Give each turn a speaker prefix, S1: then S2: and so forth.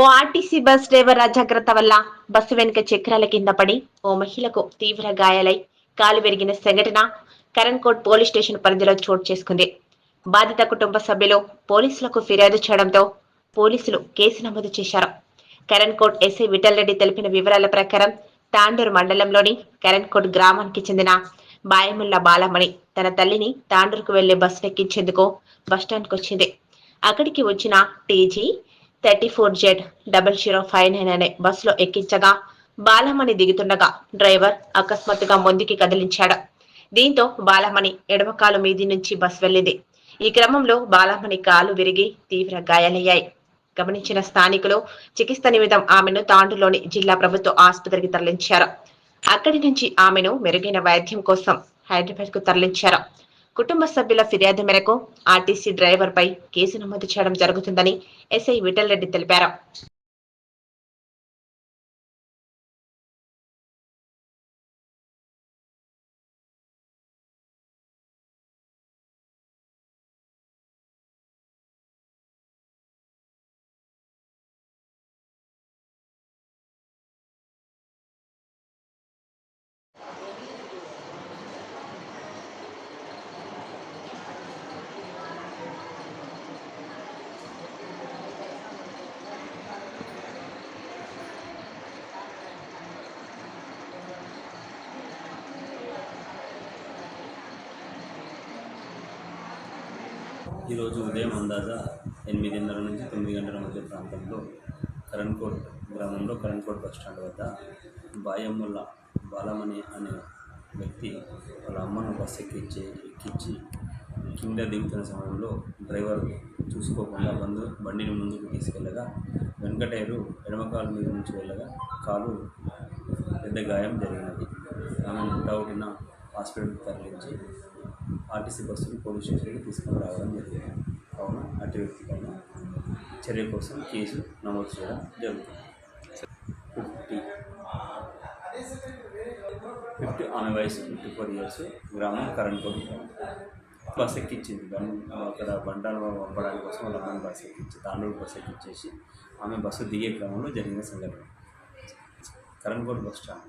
S1: ఓ RTC bus driver అజాగ్రత్త వల్ల bus వెనుక చక్రాల కింద పడి ఓ మహిళకు తీవ్ర గాయాలై కాలు విరిగిన సంఘటన కరణ్కోట్ పోలీస్ స్టేషన్ పరిధిలో చోటు చేసుకుంది. బాధిత కుటుంబ సభ్యులు పోలీసులకు ఫిర్యాదు చేయడంతో పోలీసులు కేసు నమోదు చేశారు. కరణ్కోట్ ఎస్ఐ విఠలరెడ్డి తెలిపిన వివరాల ప్రకారం తాండూరు మండలంలోని కరణ్కోట్ గ్రామానికి చెందిన బాయముల్ల బాలమణి తన తల్లిని తాండూరుకు వెళ్ళే బస్సు ఎక్కించేందుకు బస్టాండ్కి వచ్చింది అక్కడికి వచ్చిన TG thirty four Z double zero five nine అనే బస్సులో ఎక్కించగా బాలమణి దిగుతుండగా డ్రైవర్ అకస్మాత్తుగా ముందుకి కదిలించాడు. దీంతో బాలమణి ఎడమ కాలు మీది నుంచి బస్ వెళ్ళింది. ఈ క్రమంలో బాలమణి కాలు విరిగి తీవ్ర గాయాలయ్యాయి. గమనించిన స్థానికులు చికిత్స నిమిత్తం ఆమెను తాండూలోని జిల్లా ప్రభుత్వ ఆసుపత్రికి తరలించారు. అక్కడి నుంచి ఆమెను మెరుగైన వైద్యం కోసం హైదరాబాద్కు తరలించారు. కుటుంబ సభ్యుల ఫిర్యాదు మేరకు ఆర్టీసీ డ్రైవర్ పై కేసు నమోదు చేయడం జరుగుతుందని ఎస్ఐ విఠల్ రెడ్డి తెలిపారు.
S2: ఈరోజు ఉదయం అందాజా ఎనిమిదిన్నర నుంచి తొమ్మిది గంటల మధ్య ప్రాంతంలో కరణ్కోట్ గ్రామంలో కరణ్కోట్ బస్ స్టాండ్ వద్ద బాయమ్ముల్ల బాలమణి అనే వ్యక్తి వాళ్ళ అమ్మను బస్ ఎక్కించి ఎక్కించి కింద దిగుతున్న సమయంలో డ్రైవర్ చూసుకోకుండా బంధు బండిని ముందుకు తీసుకెళ్ళగా వెంకటేరు టైరు ఎడమ కాలు మీద నుంచి వెళ్ళగా కాలు పెద్ద గాయం జరిగినది. ఆమెను హుటాహుటిన హాస్పిటల్కి తరలించి ఆర్టీసీ బస్సును పోలీస్ స్టేషన్కి తీసుకొని రావడం జరిగింది. కావున అటు వ్యక్తి పైన చర్య కోసం కేసు నమోదు చేయడం జరుగుతుంది. ఫిఫ్టీ ఫిఫ్టీ ఆమె వయసు ఫిఫ్టీ ఫోర్ ఇయర్స్ గ్రామం కరెంట్ బస్ ఎక్కించింది. అక్కడ బండాలు పంపడానికి కోసం వాళ్ళ అమ్మాయిని బస్ ఎక్కించి తాండూరు బస్ ఎక్కించేసి ఆమె బస్సు దిగే క్రమంలో జరిగిన సంఘటన. Karankote bus stand.